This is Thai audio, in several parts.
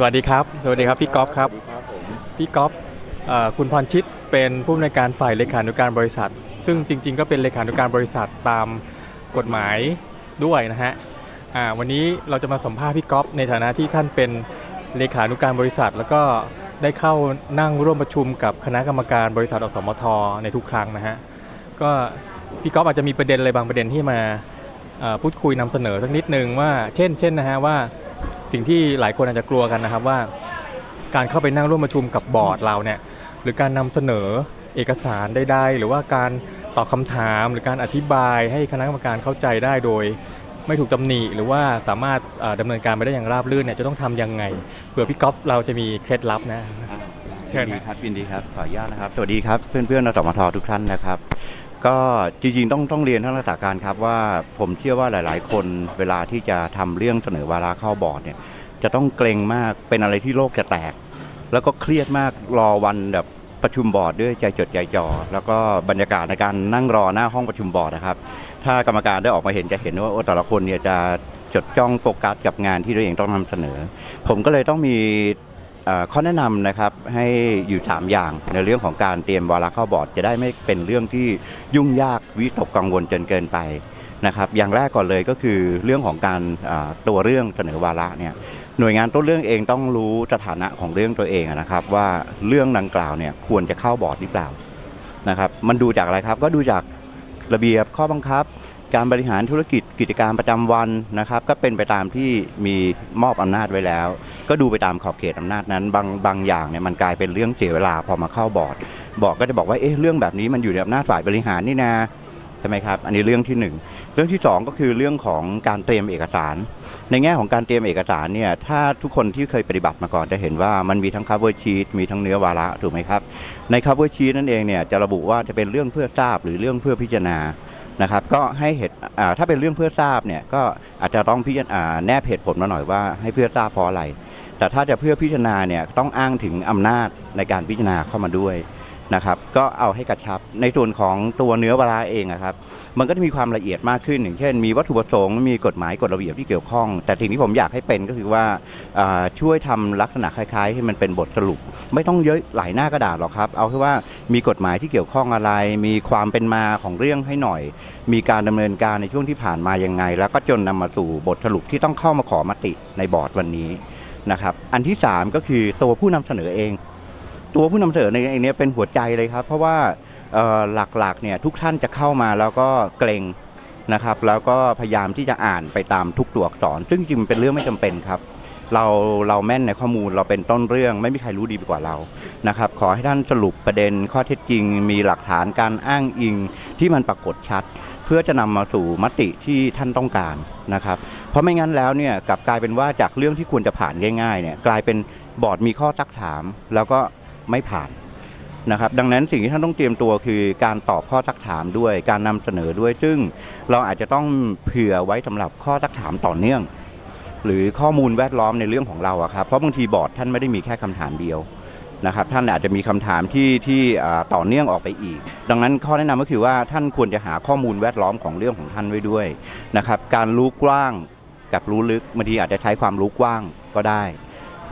สวัสดีครับ สวัสดีครับพี่ก๊อฟครับสวัสดีครับผมพี่ก๊อฟเอ่อคุณพรชิตเป็นผู้อำนวยการฝ่ายเลขานุการบริษัท ซึ่งจริง ๆ ก็เป็นเลขานุการบริษัทตามกฎหมายด้วยนะฮะอ่าวันนี้เราจะมาสัมภาษณ์พี่ก๊อฟในฐานะที่ท่านเป็นเลขานุการบริษัท แล้วก็ได้เข้านั่งร่วมประชุมกับคณะกรรมการบริษัทอสมทในทุกครั้งนะฮะก็พี่ก๊อฟอาจจะมีประเด็นอะไรบางประเด็นที่มาเอ่อพูดคุยนำเสนอสักนิดนึงว่า เช่นเช่นนะฮะว่า สิ่งที่หลายคนอาจจะกลัวกันนะครับว่า การเข้าไปนั่งร่วมประชุมกับบอร์ดเราเนี่ยหรือการนำเสนอเอกสารใดๆหรือว่าการตอบคำถาม หรือการอธิบายให้คณะกรรมการเข้าใจได้โดยไม่ถูกตำหนิ หรือว่าสามารถเอ่อดำเนินการไปได้อย่างราบรื่นเนี่ยจะต้องทำยังไงเผื่อพี่ก๊อฟเราจะมีเคล็ดลับนะเชิญนะครับยินดีครับขออนุญาตนะครับสวัสดีครับเพื่อนๆนสมททุกท่านนะครับ ก็จริงๆต้องต้องเรียนท่านรัฐการครับว่าผมเชื่อว่าหลายๆ คนเวลาที่จะทำเรื่องเสนอวาระเข้าบอร์ดเนี่ยจะต้องเกรงมากเป็นอะไรที่โลกจะแตก แล้วก็เครียดมากรอวันแบบประชุมบอร์ดด้วยใจจดใจจ่อแล้วก็บรรยากาศในการนั่งรอหน้าห้องประชุมบอร์ดนะครับ ถ้ากรรมการได้ออกมาเห็นจะเห็นว่าโอ้แต่ละคนเนี่ยจะจดจ้องโฟกัสกับงานที่ตัวเองต้องนำเสนอ ผมก็เลยต้องมี ข้อแนะนำนะครับให้อยู่ 3 อย่างในเรื่องของการเตรียมวาระเข้าบอร์ดจะได้ไม่เป็นเรื่องที่ยุ่งยากวิตกกังวลจนเกินไปนะครับอย่างแรกก่อนเลยก็คือเรื่องของการตัวเรื่องเสนอวาระเนี่ยหน่วยงานต้นเรื่องเองต้องรู้สถานะของเรื่องตัวเองนะครับ ว่าเรื่องดังกล่าวเนี่ยควรจะเข้าบอร์ดหรือเปล่านะครับมันดูจากอะไรครับก็ดูจากระเบียบข้อบังคับ การบริหารธุรกิจกิจการประจำวันนะครับ ก็เป็นไปตามที่มีมอบอำนาจไว้แล้ว ก็ดูไปตามขอบเขตอำนาจนั้น บางบางอย่างเนี่ยมันกลายเป็นเรื่องเสียเวลาพอมาเข้าบอร์ดบอร์ดก็จะบอกว่าเอ๊ะเรื่องแบบนี้มันอยู่ในอำนาจฝ่ายบริหารนี่นาใช่ไหมครับ อันนี้เรื่องที่หนึ่งเรื่องที่สองก็คือเรื่องของการเตรียมเอกสาร ในแง่ของการเตรียมเอกสารเนี่ย ถ้าทุกคนที่เคยปฏิบัติมาก่อนจะเห็นว่ามันมีทั้ง cover sheet มีทั้งเนื้อวาระถูกไหมครับ ใน cover sheet นั่นเองเนี่ยจะระบุว่าจะเป็นเรื่องเพื่อทราบหรือเรื่องเพื่อพิจารณา นะครับก็ให้เหตุถ้าเป็นเรื่องเพื่อทราบเนี่ยก็อาจจะต้องพิจารณาแนบเหตุผลมาหน่อยว่าให้เพื่อทราบเพราะอะไร แต่ถ้าจะเพื่อพิจารณาเนี่ยต้องอ้างถึงอำนาจในการพิจารณาเข้ามาด้วย นะครับก็เอาให้กระชับ ในส่วนของตัวเนื้อวาเองอะครับ มันก็จะมีความละเอียดมากขึ้นอย่างเช่น มีวัตถุประสงค์มีกฎหมายกฎระเบียบที่เกี่ยวข้อง แต่สิ่งที่ผมอยากให้เป็นก็คือว่าช่วยทำลักษณะคล้ายๆให้มันเป็นบทสรุป ไม่ต้องเยอะหลายหน้ากระดาษหรอกครับ เอาแค่ว่ามีกฎหมายที่เกี่ยวข้องอะไร มีความเป็นมาของเรื่องให้หน่อย มีการดำเนินการในช่วงที่ผ่านมายังไง แล้วก็จนนำมาสู่บทสรุปที่ต้องเข้ามาขอมติในบอร์ดวันนี้นะครับอันที่ 3 ก็คือตัวผู้นำเสนอเอง ตัวผู้นำเสนอในเองเนี้ยเป็นหัวใจเลยครับ เพราะว่าหลักๆเนี่ยทุกท่านจะเข้ามาแล้วก็เกรงนะครับ แล้วก็พยายามที่จะอ่านไปตามทุกตัวอักษร ซึ่งจริงมันเป็นเรื่องไม่จำเป็นครับ เราเราแม่นในข้อมูลเราเป็นต้นเรื่อง ไม่มีใครรู้ดีไปกว่าเรานะครับ ขอให้ท่านสรุปประเด็นข้อเท็จจริง มีหลักฐานการอ้างอิงที่มันปรากฏชัด เพื่อจะนำมาสู่มติที่ท่านต้องการนะครับ เพราะไม่งั้นแล้วเนี่ยกลับกลายเป็นว่าจากเรื่องที่ควรจะผ่านง่ายๆเนี่ยกลายเป็นบอร์ดมีข้อซักถาม แล้วก็ ไม่ผ่านนะครับดังนั้นสิ่งที่ท่านต้องเตรียมตัวคือการตอบข้อซักถามด้วยการนำเสนอด้วย ซึ่งเราอาจจะต้องเผื่อไว้สำหรับข้อซักถามต่อเนื่อง หรือข้อมูลแวดล้อมในเรื่องของเราอะครับเพราะบางทีบอร์ดท่านไม่ได้มีแค่คำถามเดียวนะครับท่านอาจจะมีคำถามที่ที่ต่อเนื่องออกไปอีก ดังนั้นข้อแนะนำก็คือว่าท่านควรจะหาข้อมูลแวดล้อมของเรื่องของท่านไว้ด้วยนะครับการรู้กว้างกับรู้ลึกบางทีอาจจะใช้ความรู้กว้างก็ได้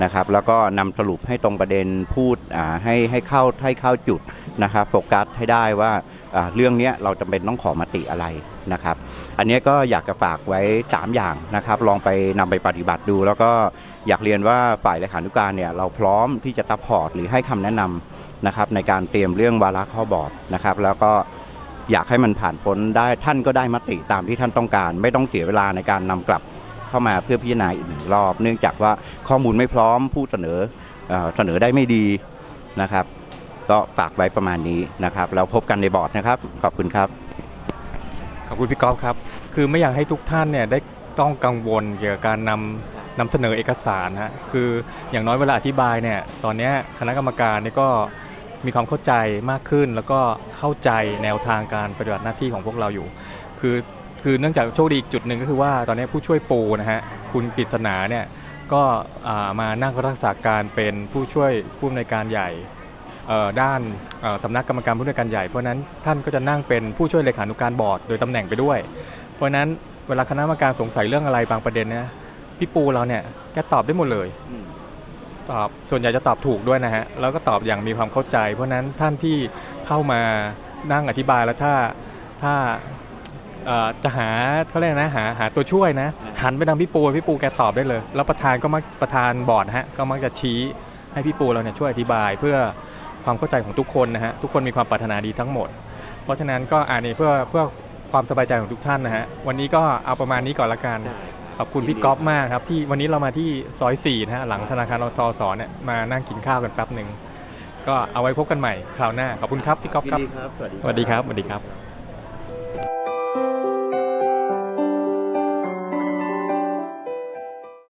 นะครับ แล้วก็นำสรุปให้ตรงประเด็นพูดให้ให้เข้าให้เข้าจุดนะครับโฟกัสให้ได้ว่าเรื่องนี้เราจำเป็นต้องขอมติอะไรนะครับ อันนี้ก็อยากจะฝากไว้ 3 อย่างนะครับ ลองไปนำไปปฏิบัติดู แล้วก็อยากเรียนว่าฝ่ายเลขานุการเนี่ยเราพร้อมที่จะซัพพอร์ตหรือให้คำแนะนำนะครับในการเตรียมเรื่องวาระข้อบอร์ดนะครับ แล้วก็อยากให้มันผ่านพ้นได้ท่านก็ได้มติตามที่ท่านต้องการ ไม่ต้องเสียเวลาในการนำกลับ เข้ามาเพื่อพิจารณาอีกหนึ่งรอบ เนื่องจากว่าข้อมูลไม่พร้อมผู้เสนอเสนอได้ไม่ดีนะครับ ก็ฝากไว้ประมาณนี้นะครับแล้วพบกันในบอร์ดนะครับขอบคุณครับขอบคุณพี่ก๊อฟครับ คือไม่อยากให้ทุกท่านเนี่ยได้ต้องกังวลเกี่ยวกับการนำนำเสนอเอกสารฮะคืออย่างน้อยเวลาอธิบายเนี่ยตอนนี้คณะกรรมการนี่ก็มีความเข้าใจมากขึ้น แล้วก็เข้าใจแนวทางการปฏิบัติหน้าที่ของพวกเราอยู่ คือ คือเนื่องจากโชคดีอีกจุดหนึ่งก็คือว่าตอนนี้ผู้ช่วยปูนะฮะคุณกฤษณาเนี่ยก็มานั่งรักษาการเป็นผู้ช่วยผู้อำนวยการใหญ่ด้านสำนักกรรมการผู้อำนวยการใหญ่เพราะนั้นท่านก็จะนั่งเป็นผู้ช่วยเลขานุการบอร์ดโดยตำแหน่งไปด้วย เพราะนั้นเวลาคณะกรรมการสงสัยเรื่องอะไรบางประเด็นเนี่ยพี่ปูเราเนี่ยแกตอบได้หมดเลยตอบส่วนใหญ่จะตอบถูกด้วยนะฮะแล้วก็ตอบอย่างมีความเข้าใจ เพราะนั้นท่านที่เข้ามานั่งอธิบายแล้วถ้าถ้า จะหาเขาเรียกนะหาหาตัวช่วยนะ หันไปทางพี่ปูพี่ปูแกตอบได้เลย แล้วประธานก็มักประธานบอร์ดนะฮะก็มักจะชี้ให้พี่ปูเราเนี่ยช่วยอธิบายเพื่อความเข้าใจของทุกคนนะฮะทุกคนมีความปรารถนาดีทั้งหมด เพราะฉะนั้นก็อ่านี่เพื่อเพื่อความสบายใจของทุกท่านนะฮะวันนี้ก็เอาประมาณนี้ก่อนละกันขอบคุณพี่ก๊อฟมากครับที่วันนี้เรามาที่ซอย4นะฮะหลังธนาคารอทสเนี่ยมานั่งกินข้าวกันแป๊บหนึ่งก็เอาไว้พบกันใหม่คราวหน้าขอบคุณครับพี่ก๊อฟครับยินดีครับสวัสดีสวัสดีครับสวัสดีครับ